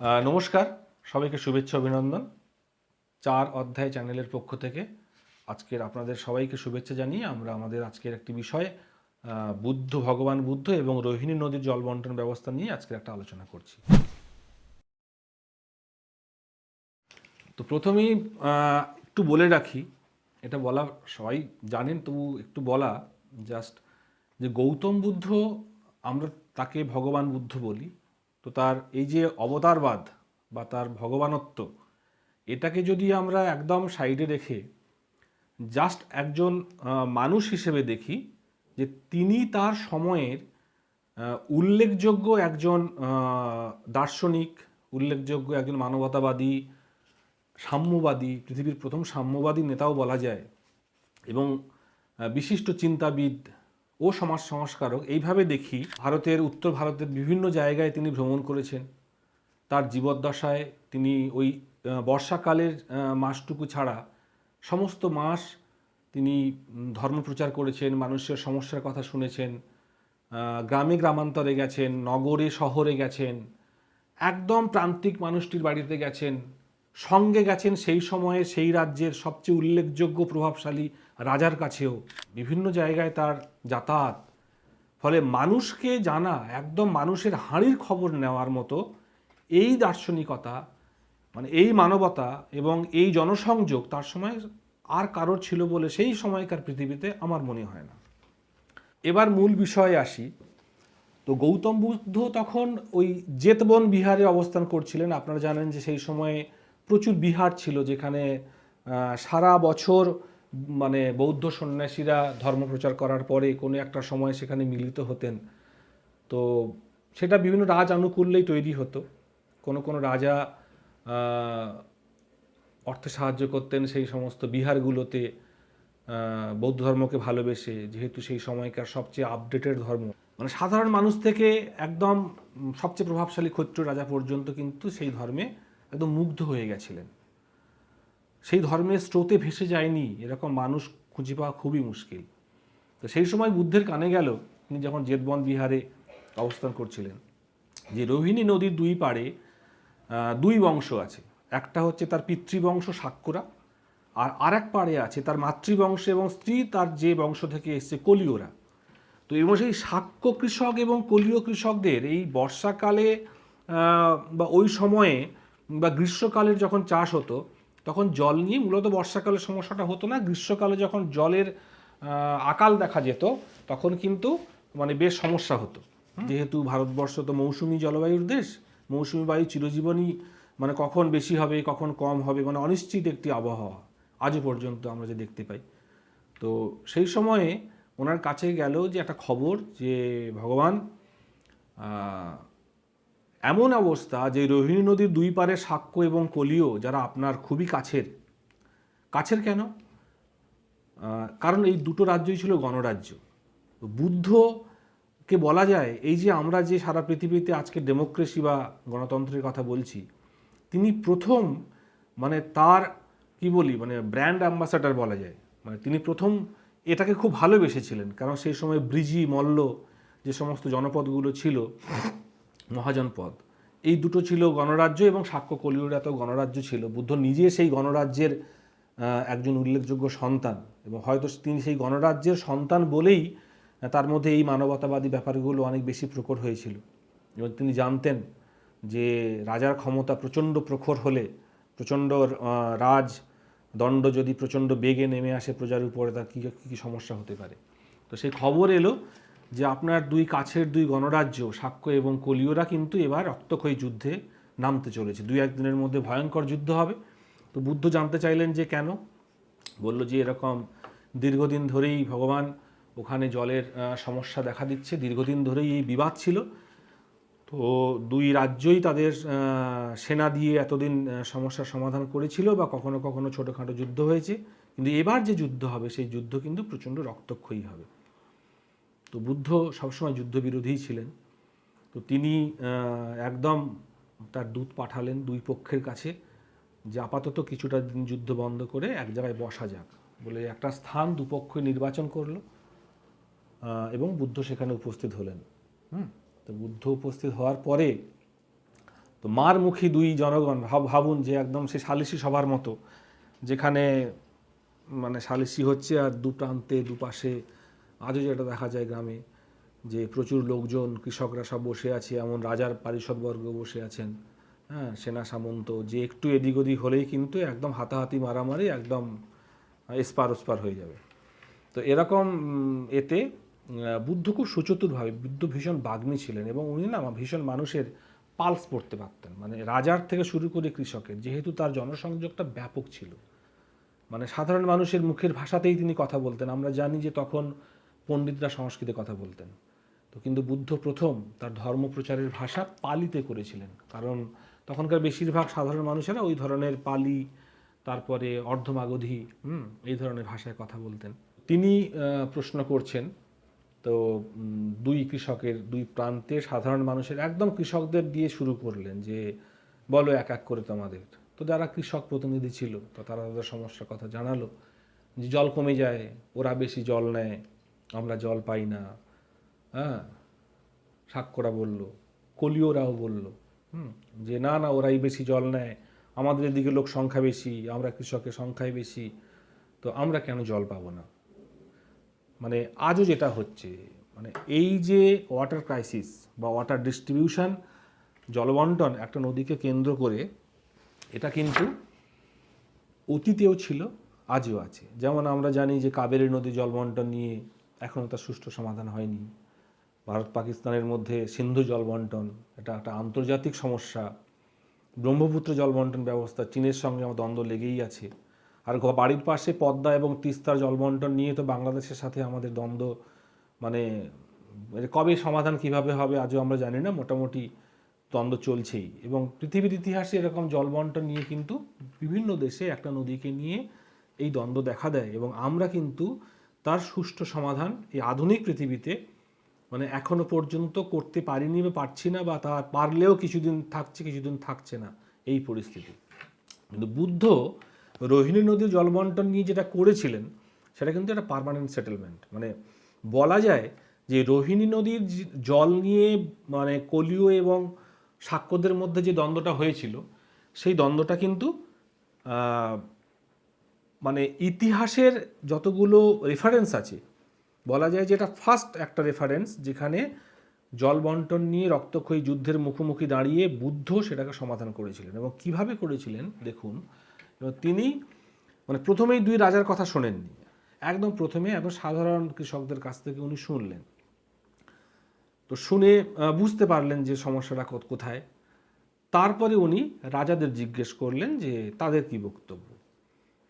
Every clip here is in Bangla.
নমস্কার। সবাইকে শুভেচ্ছা, অভিনন্দন। চার অধ্যায় চ্যানেলের পক্ষ থেকে আজকের আপনাদের সবাইকে শুভেচ্ছা জানিয়ে আমরা আমাদের আজকের একটি বিষয় বুদ্ধ, ভগবান বুদ্ধ এবং রোহিণী নদীর জল বন্টন ব্যবস্থা নিয়ে আজকের একটা আলোচনা করছি। তো প্রথমেই একটু বলে রাখি, এটা বলা সবাই জানেন, তবু একটু বলা জাস্ট যে গৌতম বুদ্ধ আমরা তাকে ভগবান বুদ্ধ বলি। তো তার এই যে অবতারবাদ বা তার ভগবানত্ব, এটাকে যদি আমরা একদম সাইডে রেখে জাস্ট একজন মানুষ হিসেবে দেখি যে তিনি তার সময়ের উল্লেখযোগ্য একজন দার্শনিক, উল্লেখযোগ্য একজন মানবতাবাদী, সাম্যবাদী, পৃথিবীর প্রথম সাম্যবাদী নেতাও বলা যায় এবং বিশিষ্ট চিন্তাবিদ ও সমাজ সংস্কারক এইভাবে দেখি ভারতের উত্তর ভারতের বিভিন্ন জায়গায় তিনি ভ্রমণ করেছেন। তার জীবদ্দশায় তিনি ওই বর্ষাকালের মাসটুকু ছাড়া সমস্ত মাস তিনি উম, ধর্মপ্রচার করেছেন মানুষের সমস্যার কথা শুনেছেন গ্রামে গ্রামান্তরে গেছেন নগরে শহরে গেছেন একদম প্রান্তিক মানুষটির বাড়িতে গেছেন। সঙ্গে গেছেন সেই সময়ে সেই রাজ্যের সবচেয়ে উল্লেখযোগ্য প্রভাবশালী রাজার কাছেও। বিভিন্ন জায়গায় তার যাতায়াত। ফলে মানুষকে জানা, একদম মানুষের হাঁড়ির খবর নেওয়ার মতো এই দার্শনিকতা মানে এই মানবতা এবং এই জনসংযোগ তার সময় আর কারোর ছিল বলে সেই সময়কার পৃথিবীতে আমার মনে হয় না। এবার মূল বিষয়ে আসি। তো গৌতম বুদ্ধ তখন ওই জেতবন বিহারে অবস্থান করছিলেন। আপনারা জানেন যে সেই সময়ে প্রচুর বিহার ছিল যেখানে সারা বছর মানে বৌদ্ধ সন্ন্যাসীরা ধর্মপ্রচার করার পরে কোনো একটা সময় সেখানে মিলিত হতেন। তো সেটা বিভিন্ন রাজ আনুকূল্যেই তৈরি হতো। কোনো কোনো রাজা অর্থে সাহায্য করতেন সেই সমস্ত বিহারগুলোতে বৌদ্ধ ধর্মকে ভালোবেসে, যেহেতু সেই সময়কার সবচেয়ে আপডেটেড ধর্ম। মানে সাধারণ মানুষ থেকে একদম সবচেয়ে প্রভাবশালী ক্ষত্র রাজা পর্যন্ত কিন্তু সেই ধর্মে একদম মুগ্ধ হয়ে গেছিলেন। সেই ধর্মের স্রোতে ভেসে যায়নি এরকম মানুষ খুঁজে পাওয়া খুবই মুশকিল। তো সেই সময় বুদ্ধের কানে গেল, তিনি যখন জেতবন বিহারে অবস্থান করছিলেন, যে রোহিণী নদীর দুই পাড়ে দুই বংশ আছে। একটা হচ্ছে তার পিতৃবংশ সাক্ষরা আর আরেক পাড়ে আছে তার মাতৃবংশ এবং স্ত্রী তার যে বংশ থেকে এসছে কলিওরা। তো এবং সেই সাক্ষ্য কৃষক এবং কলীয় কৃষকদের এই বর্ষাকালে বা ওই সময়ে বা গ্রীষ্মকালের যখন চাষ হতো তখন জল নিয়ে মূলত বর্ষাকালে সমস্যাটা হতো না। গ্রীষ্মকালে যখন জলের আকাল দেখা যেত তখন কিন্তু মানে বেশ সমস্যা হতো। যেহেতু ভারতবর্ষ তো মৌসুমি জলবায়ুর দেশ মৌসুমি বায়ু চিরজীবনই মানে কখন বেশি হবে কখন কম হবে মানে অনিশ্চিত একটি আবহাওয়া। আজও পর্যন্ত আমরা যে দেখতে পাই। তো সেই সময়ে ওনার কাছে গেল যে একটা খবর যে ভগবান এমন অবস্থা যে রোহিণী নদীর দুই পারে সাক্ষ্য এবং কলিও যারা আপনার খুবই কাছের। কাছের কেন? কারণ এই দুটো রাজ্যই ছিল গণরাজ্য। বুদ্ধকে বলা যায়, এই যে আমরা যে সারা পৃথিবীতে আজকে ডেমোক্রেসি বা গণতন্ত্রের কথা বলছি, তিনি প্রথম মানে তার, কি বলি মানে ব্র্যান্ড অ্যাম্বাসাডার বলা যায়। মানে তিনি প্রথম এটাকে খুব ভালোবেসেছিলেন, কারণ সেই সময় ব্রিজি, মল্ল যে সমস্ত জনপদগুলো ছিল মহাজনপদ। এই দুটো ছিল গণরাজ্য এবং সাক্ষ্য কলিউর এত গণরাজ্য ছিল। বুদ্ধ নিজে সেই গণরাজ্যের একজন উল্লেখযোগ্য সন্তান এবং হয়তো তিনি সেই গণরাজ্যের সন্তান বলেই তার মধ্যে এই মানবতাবাদী ব্যাপারগুলো অনেক বেশি প্রকট হয়েছিল। এবং তিনি জানতেন যে রাজার ক্ষমতা প্রচণ্ড প্রখর হলে, প্রচণ্ড রাজ, দণ্ড যদি প্রচণ্ড বেগে নেমে আসে প্রজার উপরে তার কী কী সমস্যা হতে পারে? তো সেই খবর এলো যে আপনার দুই কাছের দুই গণরাজ্য, সাক্ষ্য এবং কলিওরা কিন্তু এবার রক্তক্ষয়ী যুদ্ধে নামতে চলেছে। দুই একদিনের মধ্যে ভয়ঙ্কর যুদ্ধ হবে। তো বুদ্ধ জানতে চাইলেন যে কেন? বলল যে এরকম দীর্ঘদিন ধরেই ভগবান ওখানে জলের সমস্যা দেখা দিচ্ছে। দীর্ঘদিন ধরেই এই বিবাদ ছিল। তো দুই রাজ্যই তাদের সেনা দিয়ে এতদিন সমস্যার সমাধান করেছিল বা কখনো কখনো ছোটোখাটো যুদ্ধ হয়েছে। কিন্তু এবার যে যুদ্ধ হবে, সেই যুদ্ধ কিন্তু প্রচণ্ড রক্তক্ষয়ী হবে। তো বুদ্ধ সবসময় যুদ্ধবিরোধী ছিলেন। তো তিনি একদম তার দূত পাঠালেন দুই পক্ষের কাছে যে আপাতত কিছুটা দিন যুদ্ধ বন্ধ করে এক জায়গায় বসা যাক বলে একটা স্থান দুপক্ষ নির্বাচন করল এবং বুদ্ধ সেখানে উপস্থিত হলেন। হুম? তো বুদ্ধ উপস্থিত হওয়ার পরে তো মারমুখী দুই জনগণ ভাব, ভাবুন যে একদম সে সালিসি সভার মতো, যেখানে মানে সালিসি হচ্ছে আর দু প্রান্তে দুপাশে আজও যেটা দেখা যায় গ্রামে, যে প্রচুর লোকজন, কৃষকরা সব বসে আছে, এমন রাজার পারিষদবর্গ বসে আছেন। হ্যাঁ সেনা সামন্ত, যে একটু এদিক ওদিক হলেই কিন্তু একদম হাতাহাতি মারামারি, একদম এসপার ওসপার হয়ে যাবে। তো এরকম এতে বুদ্ধ খুব সুচতুরভাবে, বুদ্ধ ভীষণ বাগ্মী ছিলেন এবং উনি না ভীষণ মানুষের পালস পড়তে পারতেন। মানে রাজার থেকে শুরু করে কৃষকের, যেহেতু তার জনসংযোগটা ব্যাপক ছিল। মানে সাধারণ মানুষের মুখের ভাষাতেই তিনি কথা বলতেন। আমরা জানি যে তখন পণ্ডিতরা সংস্কৃতে কথা বলতেন। তো কিন্তু বুদ্ধ প্রথম তার ধর্ম প্রচারের ভাষা পালিতে করেছিলেন। কারণ তখনকার বেশিরভাগ সাধারণ মানুষেরা ওই ধরনের পালি, তারপরে অর্ধমাগধী এই ধরনের ভাষায় কথা বলতেন। তিনি প্রশ্ন করছেন, তো দুই কৃষকের, দুই প্রান্তে সাধারণ মানুষের একদম কৃষকদের দিয়ে শুরু করলেন যে, বলো এক এক করে তোমাদের। তো যারা কৃষক প্রতিনিধি ছিল, তো তারা তাদের সমস্যার কথা জানালো। যে জল কমে যায়, ওরা বেশি জল নেয়। আমরা জল পাই না। হ্যাঁ? সাক্ষরা বলল, কলিওরাও বলল, হুম, যে না না, ওরাই বেশি জল নেয়, আমাদের এদিকে লোক সংখ্যা বেশি, আমরা কৃষকের সংখ্যায় বেশি, তো আমরা কেন জল পাবো না? মানে আজও যেটা হচ্ছে মানে এই যে ওয়াটার ক্রাইসিস বা ওয়াটার ডিস্ট্রিবিউশন জলবন্টন একটা নদীকে কেন্দ্র করে, এটা কিন্তু অতীতেও ছিল, আজও আছে। যেমন আমরা জানি যে কাবেরী নদী জলবন্টন নিয়ে এখনও তার সুষ্ঠু সমাধান হয়নি। ভারত পাকিস্তানের মধ্যে সিন্ধু জলবন্টন এটা একটা আন্তর্জাতিক সমস্যা। ব্রহ্মপুত্র জলবন্টন ব্যবস্থা চীনের সঙ্গে আমার দ্বন্দ্ব লেগেই আছে। আর বাড়ির পাশে পদ্মা এবং তিস্তার জলবন্টন নিয়ে তো বাংলাদেশের সাথে আমাদের দ্বন্দ্ব মানে কবে সমাধান কীভাবে হবে আজও আমরা জানি না, মোটামুটি দ্বন্দ্ব চলছেই। এবং পৃথিবীর ইতিহাসে এরকম জলবন্টন নিয়ে কিন্তু বিভিন্ন দেশে একটা নদীকে নিয়ে এই দ্বন্দ্ব দেখা দেয়। এবং আমরা কিন্তু তার সুষ্ঠু সমাধান এই আধুনিক পৃথিবীতে মানে এখনও পর্যন্ত করতে পারিনি বা পারছি না বা তা পারলেও কিছুদিন থাকছে কিছুদিন থাকছে না এই পরিস্থিতি। কিন্তু বুদ্ধ রোহিণী নদীর জলবন্টন নিয়ে যেটা করেছিলেন, সেটা কিন্তু একটা পার্মানেন্ট সেটেলমেন্ট মানে বলা যায় যে রোহিণী নদীর জল নিয়ে মানে কলিও এবং সাক্ষ্যদের মধ্যে যে দ্বন্দ্বটা হয়েছিল, সেই দ্বন্দ্বটা কিন্তু মানে ইতিহাসের যতগুলো রেফারেন্স আছে, বলা যায় যে এটা ফার্স্ট একটা রেফারেন্স যেখানে জল বন্টন নিয়ে রক্তক্ষয়ী যুদ্ধের মুখোমুখি দাঁড়িয়ে বুদ্ধ সেটাকে সমাধান করেছিলেন এবং কীভাবে করেছিলেন দেখুন, এবং তিনি মানে প্রথমেই দুই রাজার কথা শোনেননি। একদম প্রথমে একদম সাধারণ কৃষকদের কাছ থেকে উনি শুনলেন। তো শুনে বুঝতে পারলেন যে সমস্যাটা কোথায়। তারপরে উনি রাজাদের জিজ্ঞেস করলেন যে তাদের কি বক্তব্য?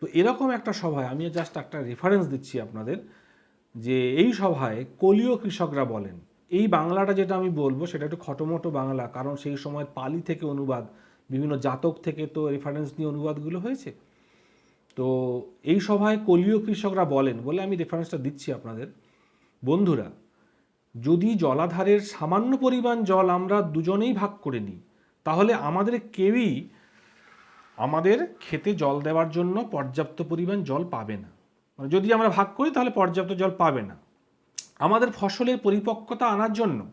তো এরকম একটা সভায় আমি জাস্ট একটা রেফারেন্স দিচ্ছি আপনাদের, যে এই সভায় কলীয় কৃষকরা বলেন, এই বাংলাটা যেটা আমি বলব সেটা একটু খটোমটো বাংলা, কারণ সেই সময় পালি থেকে অনুবাদ, বিভিন্ন জাতক থেকে তো রেফারেন্স নিয়ে অনুবাদগুলো হয়েছে। তো এই সভায় কলীয় কৃষকরা বলেন, বলে আমি রেফারেন্সটা দিচ্ছি আপনাদের। বন্ধুরা, যদি জলাধারের সামান্য পরিমাণ জল আমরা দুজনেই ভাগ করে নিই, তাহলে আমাদের কেউই আমাদের খেতে জল দেওয়ার জন্য পর্যাপ্ত পরিমাণ জল পাবে না। মানে যদি আমরা ভাগ করি, তাহলে পর্যাপ্ত জল পাবে না। আমাদের ফসলের পরিপক্কতা আনার জন্য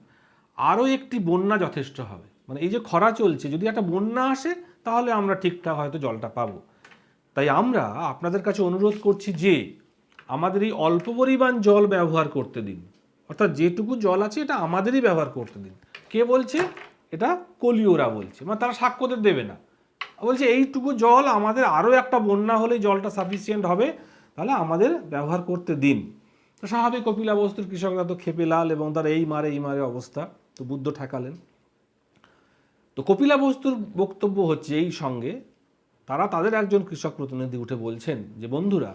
আরও একটি বন্যা যথেষ্ট হবে। মানে এই যে খরা চলছে, যদি একটা বন্যা আসে, তাহলে আমরা ঠিকঠাক হয়তো জলটা পাবো। তাই আমরা আপনাদের কাছে অনুরোধ করছি যে, আমাদের এই অল্প পরিমাণ জল ব্যবহার করতে দিন। অর্থাৎ যেটুকু জল আছে, এটা আমাদেরই ব্যবহার করতে দিন। কে বলছে? এটা কলিওরা বলছে। মানে তারা সাক্ষ্যদের দেবে না। বলছে, এইটুকু জল আমাদের আরও একটা বন্যা হলে জলটা সাফিসিয়েন্ট হবে, তাহলে আমাদের ব্যবহার করতে দিন। তো স্বাভাবিক কপিলা বস্তুর কৃষকরা তো খেপে লাল এবং তার এই মারে এই মারে অবস্থা। তো বুদ্ধ ঠেকালেন। তো কপিলা বস্তুর বক্তব্য হচ্ছে এই সঙ্গে, তারা তাদের একজন কৃষক প্রতিনিধি উঠে বলছেন যে, বন্ধুরা,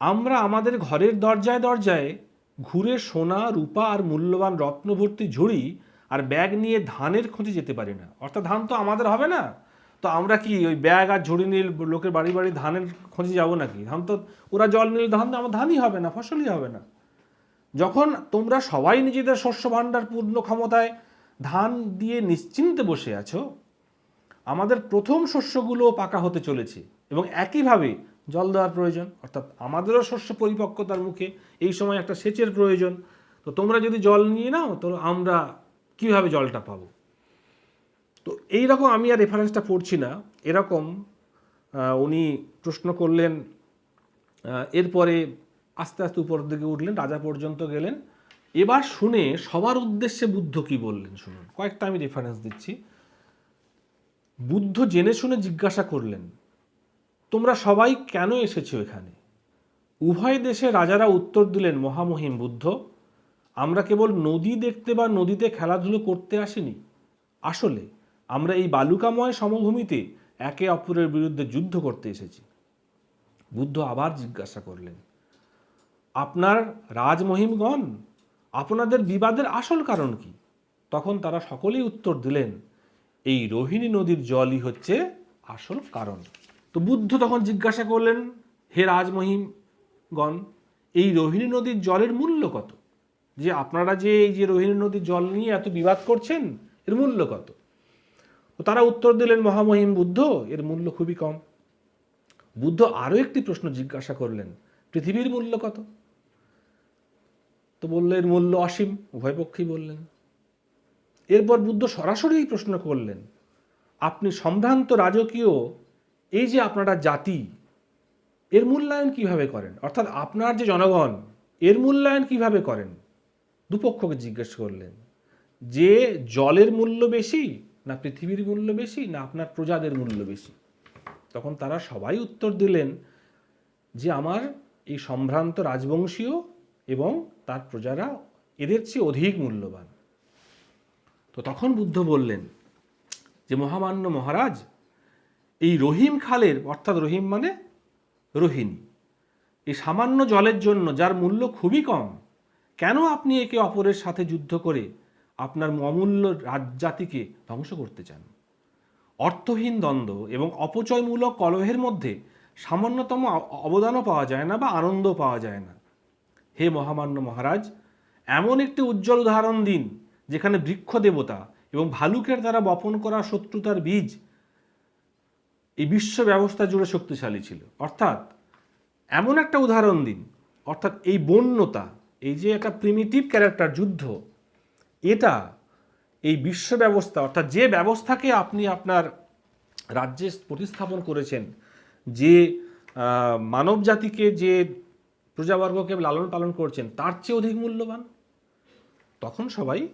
আমরা আমাদের ঘরের দরজায় দরজায় ঘুরে সোনা, রূপা আর মূল্যবান রত্নভর্তি ঝুড়ি আর ব্যাগ নিয়ে ধানের খোঁজে যেতে পারি না। অর্থাৎ ধান তো আমাদের হবে না। তো আমরা কি ওই ব্যাগ আর ঝুড়ি নীল লোকের বাড়ি বাড়ি ধানের খোঁজে যাব নাকি? ধান তো, ওরা জল নিলে ধান আমার ধানই হবে না, ফসলই হবে না। যখন তোমরা সবাই নিজেদের শস্য ভাণ্ডার পূর্ণ ক্ষমতায় ধান দিয়ে নিশ্চিন্তে বসে আছো, আমাদের প্রথম শস্যগুলো পাকা হতে চলেছে এবং একইভাবে জল দেওয়ার প্রয়োজন, অর্থাৎ আমাদেরও শস্য পরিপক্কতার মুখে এই সময় একটা সেচের প্রয়োজন। তো তোমরা যদি জল নিয়ে নাও, তো আমরা কীভাবে জলটা পাবো? তো এই রকম আমি আর রেফারেন্সটা পড়ছি না। এরকম উনি প্রশ্ন করলেন এরপরে আস্তে আস্তে উপর দিকে উঠলেন, রাজা পর্যন্ত গেলেন। এবার শুনে সবার উদ্দেশ্যে বুদ্ধ কি বললেন শুনুন। কয়েকটা আমি রেফারেন্স দিচ্ছি। বুদ্ধ জেনে শুনে জিজ্ঞাসা করলেন, তোমরা সবাই কেন এসেছ এখানে? উভয় দেশে রাজারা উত্তর দিলেন, মহামহিম বুদ্ধ, আমরা কেবল নদী দেখতে বা নদীতে খেলাধুলো করতে আসিনি। আসলে আমরা এই বালুকাময় সমভূমিতে একে অপরের বিরুদ্ধে যুদ্ধ করতে এসেছি। বুদ্ধ আবার জিজ্ঞাসা করলেন, আপনার রাজমহিমগণ, আপনাদের বিবাদের আসল কারণ কি? তখন তারা সকলেই উত্তর দিলেন, এই রোহিণী নদীর জলই হচ্ছে আসল কারণ। তো বুদ্ধ তখন জিজ্ঞাসা করলেন, হে রাজমহিমগণ, এই রোহিণী নদীর জলের মূল্য কত? যে আপনারা যে এই যে রোহিণী নদীর জল নিয়ে এত বিবাদ করছেন, এর মূল্য কত? তো তারা উত্তর দিলেন, মহামহিম বুদ্ধ, এর মূল্য খুবই কম। বুদ্ধ আরও একটি প্রশ্ন জিজ্ঞাসা করলেন, পৃথিবীর মূল্য কত? তো বলল এর মূল্য অসীম। উভয় পক্ষেই বললেন। এরপর বুদ্ধ সরাসরি এই প্রশ্ন করলেন, আপনি সম্ভ্রান্ত রাজকীয়, এই যে আপনারা জাতি, এর মূল্যায়ন কীভাবে করেন? অর্থাৎ আপনার যে জনগণ, এর মূল্যায়ন কীভাবে করেন? দুপক্ষকে জিজ্ঞেস করলেন, যে জলের মূল্য বেশি না পৃথিবীর মূল্য বেশি, না আপনার প্রজাদের মূল্য বেশি। তখন তারা সবাই উত্তর দিলেন যে আমার এই সম্ভ্রান্ত রাজবংশীয় এবং তার প্রজারা এদের চেয়ে অধিক মূল্যবান। তো তখন বুদ্ধ বললেন যে, মহামান্য মহারাজ, এই রহিম খালের, অর্থাৎ রহিম মানে রোহিণী, এই সামান্য জলের জন্য যার মূল্য খুবই কম, কেন আপনি একে অপরের সাথে যুদ্ধ করে আপনার অমূল্য রাজজাতিকে ধ্বংস করতে চান। অর্থহীন দ্বন্দ্ব এবং অপচয়মূলক কলহের মধ্যে সামান্যতম অবদানও পাওয়া যায় না বা আনন্দও পাওয়া যায় না। হে মহামান্য মহারাজ, এমন একটি উজ্জ্বল উদাহরণ দিন যেখানে বৃক্ষ দেবতা এবং ভালুকের দ্বারা বপন করা শত্রুতার বীজ এই বিশ্ব ব্যবস্থা জুড়ে শক্তিশালী ছিল। অর্থাৎ এমন একটা উদাহরণ দিন, অর্থাৎ এই বন্যতা, এই যে একটা প্রিমিটিভ ক্যারেক্টার যুদ্ধ এটা এই বিশ্ব ব্যবস্থা, অর্থাৎ যে ব্যবস্থাকে আপনি আপনার রাজ্যে প্রতিস্থাপন করেছেন, যে মানব জাতিকে যে প্রজাবর্গকে লালন পালন করছেন, তার চেয়ে অধিক মূল্যবান? তখন সবাই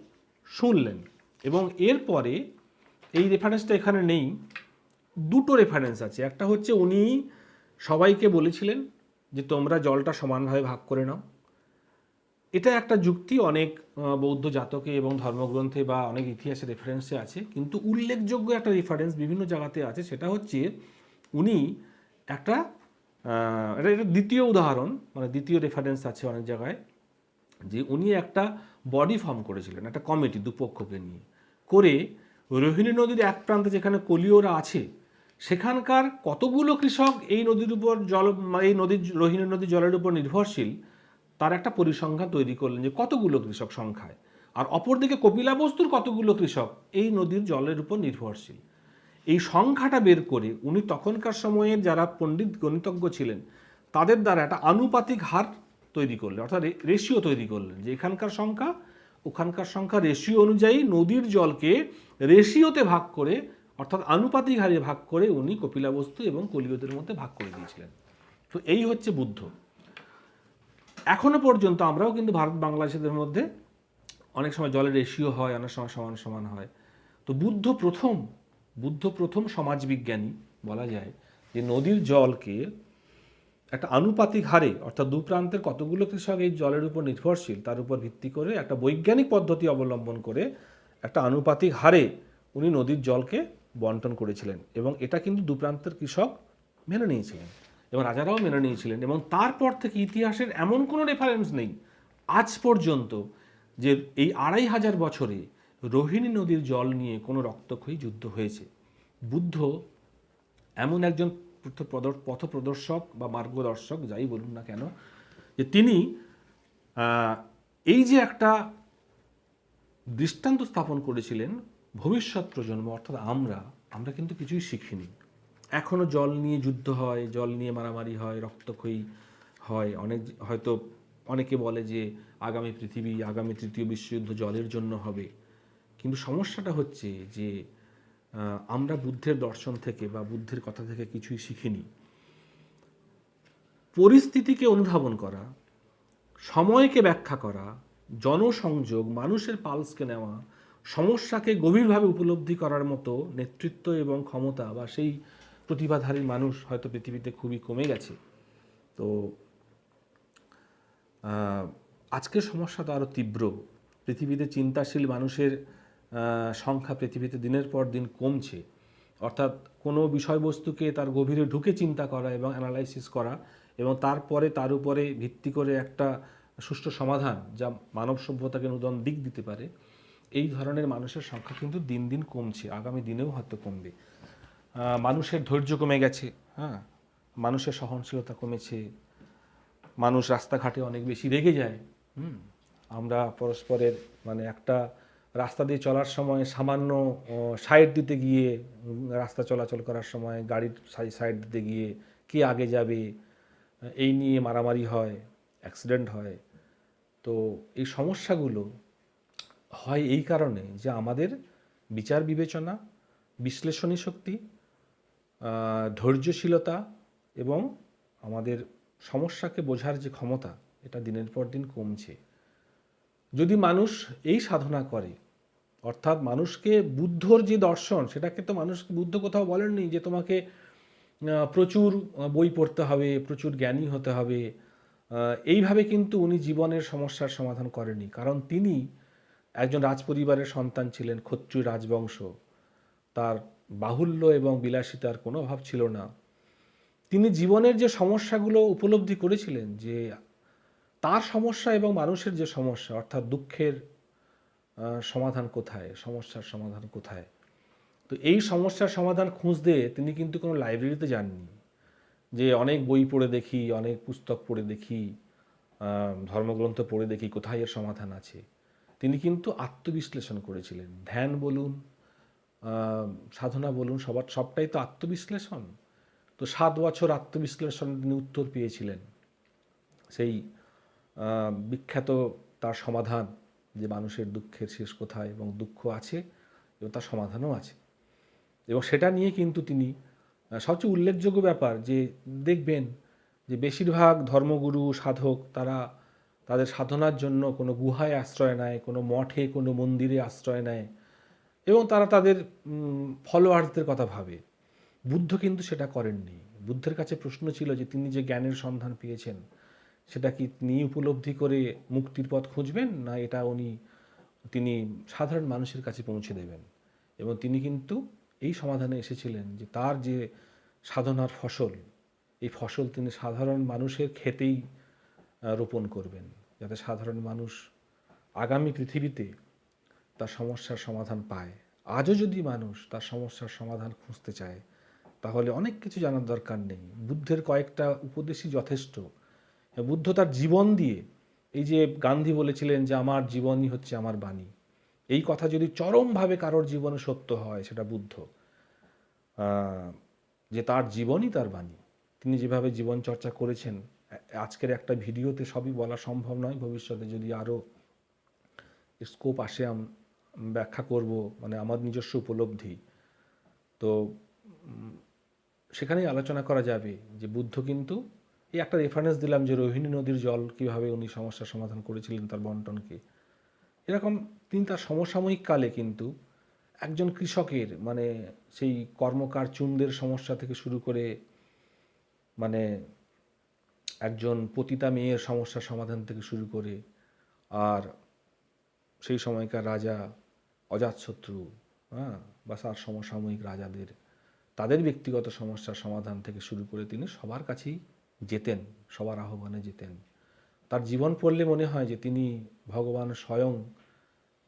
শুনলেন। এবং এরপরে এই রেফারেন্সটা এখানে নেই, দুটো রেফারেন্স আছে। একটা হচ্ছে উনি সবাইকে বলেছিলেন যে, তোমরা জলটা সমানভাবে ভাগ করে নাও। এটা একটা যুক্তি, অনেক বৌদ্ধ জাতকে এবং ধর্মগ্রন্থে বা অনেক ইতিহাসে রেফারেন্সে আছে, কিন্তু উল্লেখযোগ্য একটা রেফারেন্স বিভিন্ন জায়গাতে আছে, সেটা হচ্ছে উনি একটা এটা এটা দ্বিতীয় উদাহরণ মানে দ্বিতীয় রেফারেন্স আছে অনেক জায়গায়, যে উনি একটা বডি ফর্ম করেছিলেন, একটা কমিটি দুপক্ষকে নিয়ে, করে রোহিণী নদীর এক প্রান্তে যেখানে কলিওরা আছে, সেখানকার কতগুলো কৃষক এই নদীর উপর জল, এই নদীর, রোহিণী নদীর জলের উপর নির্ভরশীল তার একটা পরিসংখ্যান তৈরি করলেন যে কতগুলো কৃষক সংখ্যায়। আর অপরদিকে কপিলাবস্তুর কতগুলো কৃষক? এই নদীর জলের উপর নির্ভরশীল। এই সংখ্যাটা বের করে উনি তখনকার সময়ে যারা পণ্ডিত, গণিতজ্ঞ ছিলেন, তাদের দ্বারা একটা আনুপাতিক হার তৈরি করলেন, অর্থাৎ রেশিও তৈরি করলেন যে এখানকার সংখ্যা, ওখানকার সংখ্যা রেশিও অনুযায়ী নদীর জলকে রেশিওতে ভাগ করে, অর্থাৎ আনুপাতিক হারে ভাগ করে উনি কপিলাবস্তু এবং কলিয়দের মধ্যে ভাগ করে দিয়েছিলেন। তো এই হচ্ছে বুদ্ধ। এখনও পর্যন্ত আমরাও কিন্তু ভারত বাংলাদেশের মধ্যে অনেক সময় জলের রেশিও হয়, অনেক সময় সমান সমান হয়। তো বুদ্ধ প্রথম বুদ্ধ প্রথম সমাজবিজ্ঞানী বলা যায় যে নদীর জলকে একটা আনুপাতিক হারে, অর্থাৎ দু প্রান্তের কতগুলো কৃষক এই জলের উপর নির্ভরশীল, তার উপর ভিত্তি করে একটা বৈজ্ঞানিক পদ্ধতি অবলম্বন করে একটা আনুপাতিক হারে উনি নদীর জলকে বন্টন করেছিলেন এবং এটা কিন্তু দু প্রান্তের কৃষক মেনে নিয়েছিলেন। এবং রাজারাও মেনে নিয়েছিলেন এবং তারপর থেকে ইতিহাসের এমন কোনো রেফারেন্স নেই। আজ পর্যন্ত যে এই আড়াই হাজার বছরে রোহিণী নদীর জল নিয়ে কোনো রক্তক্ষয়ী যুদ্ধ হয়েছে। বুদ্ধ এমন একজন পথ- প্রদর- পথপ্রদর্শক বা মার্গদর্শক, যাই বলুন না কেন, যে তিনি এই যে একটা দৃষ্টান্ত স্থাপন করেছিলেন ভবিষ্যৎ প্রজন্ম, অর্থাৎ আমরা আমরা কিন্তু কিছুই শিখিনি। এখনও জল নিয়ে যুদ্ধ হয়, জল নিয়ে মারামারি হয়, রক্তক্ষয়ী হয়। অনেক হয়তো অনেকে বলে যে আগামী পৃথিবী, আগামী তৃতীয় বিশ্বযুদ্ধ জলের জন্য হবে। কিন্তু সমস্যাটা হচ্ছে যে আমরা বুদ্ধের দর্শন থেকে বা বুদ্ধের কথা থেকে কিছুই শিখিনি। পরিস্থিতিকে অনুধাবন করা, সময়কে ব্যাখ্যা করা, জনসংযোগ, মানুষের পালসকে নেওয়া, সমস্যাকে গভীরভাবে উপলব্ধি করার মতো নেতৃত্ব এবং ক্ষমতা বা সেই প্রতিভাধারী মানুষ হয়তো পৃথিবীতে খুবই কমে গেছে। তো আজকের সমস্যা তো আরও তীব্র। পৃথিবীতে চিন্তাশীল মানুষের সংখ্যা পৃথিবীতে দিনের পর দিন কমছে। অর্থাৎ কোনো বিষয়বস্তুকে তার গভীরে ঢুকে চিন্তা করা এবং অ্যানালাইসিস করা এবং তারপরে তার উপরে ভিত্তি করে একটা সুষ্ঠু সমাধান যা মানব সভ্যতাকে নূতন দিক দিতে পারে, এই ধরনের মানুষের সংখ্যা কিন্তু দিন দিন কমছে। আগামী দিনেও হয়তো কমবে। মানুষের ধৈর্য কমে গেছে হ্যাঁ? মানুষের সহনশীলতা কমেছে, মানুষ রাস্তাঘাটে অনেক বেশি রেগে যায়, হুম? আমরা পরস্পরের মানে একটা রাস্তা দিয়ে চলার সময় সামান্য সাইড দিতে গিয়ে রাস্তা চলাচল করার সময়, গাড়ির সাইড দিতে গিয়ে কে আগে যাবে, এই নিয়ে মারামারি হয় অ্যাক্সিডেন্ট হয়। তো এই সমস্যাগুলো হয় এই কারণে যে আমাদের বিচার বিবেচনা, বিশ্লেষণী শক্তি ধৈর্যশীলতা এবং আমাদের সমস্যাকে বোঝার যে ক্ষমতা, এটা দিনের পর দিন কমছে। যদি মানুষ এই সাধনা করে, অর্থাৎ মানুষকে বুদ্ধর যে দর্শন, সেটাকে তো মানুষ বুদ্ধ কোথাও বলেননি যে তোমাকে প্রচুর বই পড়তে হবে, প্রচুর জ্ঞানী হতে হবে এইভাবে কিন্তু উনি জীবনের সমস্যার সমাধান করেনি কারণ তিনি একজন রাজপরিবারের সন্তান ছিলেন ক্ষত্রিয় রাজবংশ। তার বাহুল্য এবং বিলাসিতার কোনো অভাব ছিল না। তিনি জীবনের যে সমস্যাগুলো উপলব্ধি করেছিলেন যে তার সমস্যা এবং মানুষের যে সমস্যা, অর্থাৎ দুঃখের সমাধান কোথায়, সমস্যার সমাধান কোথায়? তো এই সমস্যার সমাধান খুঁজতে তিনি কিন্তু কোনো লাইব্রেরিতে যাননি। যে অনেক বই পড়ে দেখি, অনেক পুস্তক পড়ে দেখি ধর্মগ্রন্থ পড়ে দেখি, কোথায় এর সমাধান আছে? তিনি কিন্তু আত্মবিশ্লেষণ করেছিলেন। ধ্যান বলুন সাধনা বলুন, সবার, সবটাই তো আত্মবিশ্লেষণ। তো সাত বছর আত্মবিশ্লেষণ তিনি উত্তর পেয়েছিলেন। সেই বিখ্যাত তার সমাধান, যে মানুষের দুঃখের শেষ কোথায় এবং দুঃখ আছে, এবং তার সমাধানও আছে। এবং সেটা নিয়ে কিন্তু তিনি সবচেয়ে উল্লেখযোগ্য ব্যাপার যে দেখবেন যে বেশিরভাগ ধর্মগুরু, সাধক তারা তাদের সাধনার জন্য কোনো গুহায় আশ্রয় নেয়, কোনো মঠে, কোনো মন্দিরে আশ্রয় নেয়। এবং তারা তাদের ফলোয়ার্সদের কথা ভাবে। বুদ্ধ কিন্তু সেটা করেননি। বুদ্ধের কাছে প্রশ্ন ছিল যে, তিনি যে জ্ঞানের সন্ধান পেয়েছেন, সেটা কি তিনি উপলব্ধি করে মুক্তির পথ খুঁজবেন, না এটা উনি, তিনি সাধারণ মানুষের কাছে পৌঁছে দেবেন? এবং তিনি কিন্তু এই সমাধানে এসেছিলেন যে, তার যে সাধনার ফসল, এই ফসল তিনি সাধারণ মানুষের খেতেই রোপণ করবেন। যাতে সাধারণ মানুষ আগামী পৃথিবীতে তার সমস্যার সমাধান পায়। আজও যদি মানুষ তার সমস্যার সমাধান খুঁজতে চায়, তাহলে অনেক কিছু জানার দরকার নেই। বুদ্ধের কয়েকটা উপদেশই যথেষ্ট। বুদ্ধ তার জীবন দিয়ে, এই যে গান্ধী বলেছিলেন যে, আমার জীবনই হচ্ছে আমার বাণী। এই কথা যদি চরমভাবে কারোর জীবনে সত্য হয়, সেটা বুদ্ধ। যে তার জীবনই তার বাণী। তিনি যেভাবে জীবন চর্চা করেছেন আজকের একটা ভিডিওতে সবই বলা সম্ভব নয়। ভবিষ্যতে যদি আরও স্কোপ আসে ব্যাখ্যা করব মানে আমার নিজস্ব উপলব্ধি। তো সেখানেই আলোচনা করা যাবে যে বুদ্ধ কিন্তু এই একটা রেফারেন্স দিলাম যে রোহিণী নদীর জল কীভাবে উনি সমস্যার সমাধান করেছিলেন তার বন্টনকে। এরকম তিনি তার সমসাময়িক কালে কিন্তু একজন কৃষকের মানে সেই কর্মকার চুনদের সমস্যা থেকে শুরু করে মানে একজন পতিতা মেয়ের সমস্যার সমাধান থেকে শুরু করে, আর সেই সময়কার রাজা অজাতশত্রু হ্যাঁ বা তার সমসাময়িক রাজাদের, তাদের ব্যক্তিগত সমস্যার সমাধান থেকে শুরু করে তিনি সবার কাছেই যেতেন, সবার আহ্বানে যেতেন। তার জীবন পড়লে মনে হয় যে তিনি ভগবান স্বয়ং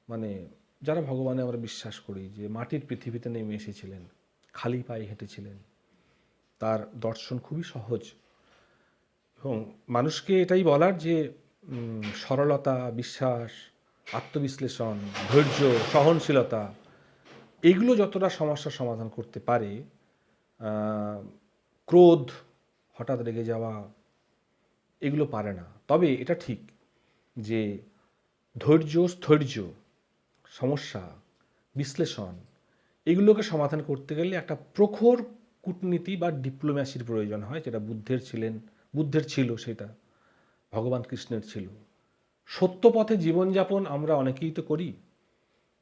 মানে যারা ভগবানে আমরা বিশ্বাস করি, যে মাটির পৃথিবীতে নেমে এসেছিলেন, খালি পায়ে হেঁটেছিলেন, তার দর্শন খুবই সহজ। এবং মানুষকে এটাই বলার যে সরলতা, বিশ্বাস আত্মবিশ্লেষণ, ধৈর্য, সহনশীলতা, এগুলো যতটা সমস্যার সমাধান করতে পারে ক্রোধ হঠাৎ রেগে যাওয়া, এগুলো পারে না। তবে এটা ঠিক যে ধৈর্য, স্থৈর্য, সমস্যা, বিশ্লেষণ, এগুলোকে সমাধান করতে গেলে একটা প্রখর কূটনীতি বা ডিপ্লোম্যাসির প্রয়োজন হয়, যেটা বুদ্ধের ছিলেন, বুদ্ধের ছিল সেটা, ভগবান কৃষ্ণের ছিল। সত্য পথে জীবনযাপন আমরা অনেকেই তো করি।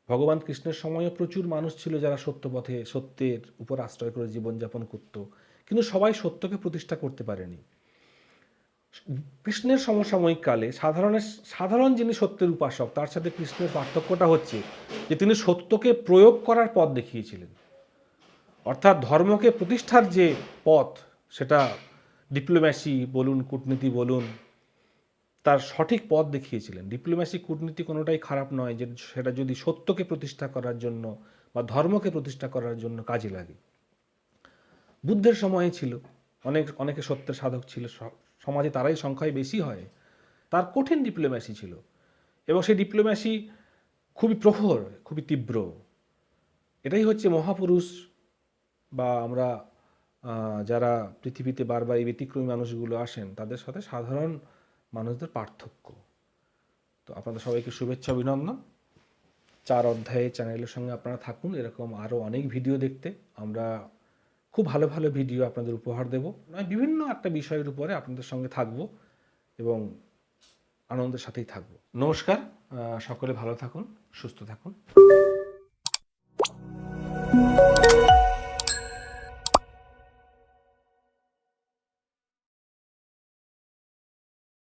ভগবান কৃষ্ণের সময়ও প্রচুর মানুষ ছিল যারা সত্য পথে সত্যের উপর আশ্রয় করে জীবনযাপন করত। কিন্তু সবাই সত্যকে প্রতিষ্ঠা করতে পারেনি। কৃষ্ণের সমসাময়িক কালে সাধারণের, সাধারণ যিনি সত্যের উপাসক, তার সাথে কৃষ্ণের পার্থক্যটা হচ্ছে যে তিনি সত্যকে প্রয়োগ করার পথ দেখিয়েছিলেন। অর্থাৎ ধর্মকে প্রতিষ্ঠার যে পথ, সেটা ডিপ্লোম্যাসি বলুন, কূটনীতি বলুন তার সঠিক পথ দেখিয়েছিলেন। ডিপ্লোম্যাসি কূটনীতি কোনোটাই খারাপ নয় যে সেটা যদি সত্যকে প্রতিষ্ঠা করার জন্য বা ধর্মকে প্রতিষ্ঠা করার জন্য কাজে লাগে। বুদ্ধের সময়ে ছিল, অনেক, অনেকে সত্যের সাধক ছিল সমাজে তারাই সংখ্যায় বেশি হয়। তার কঠিন ডিপ্লোম্যাসি ছিল এবং সেই ডিপ্লোম্যাসি খুবই প্রখর, খুবই তীব্র। এটাই হচ্ছে মহাপুরুষ বা আমরা যারা পৃথিবীতে বারবার এই ব্যতিক্রমী মানুষগুলো আসেন, তাদের সাথে সাধারণ মানুষদের পার্থক্য। তো আপনাদের সবাইকে শুভেচ্ছা, অভিনন্দন। চার অধ্যায়ে চ্যানেলের সঙ্গে আপনারা থাকুন, এরকম আরও অনেক ভিডিও দেখতে। আমরা খুব ভালো ভালো ভিডিও আপনাদের উপহার দেব। নয়, বিভিন্ন একটা বিষয়ের উপরে আপনাদের সঙ্গে থাকব এবং আনন্দের সাথেই থাকব। নমস্কার সকলে ভালো থাকুন, সুস্থ থাকুন।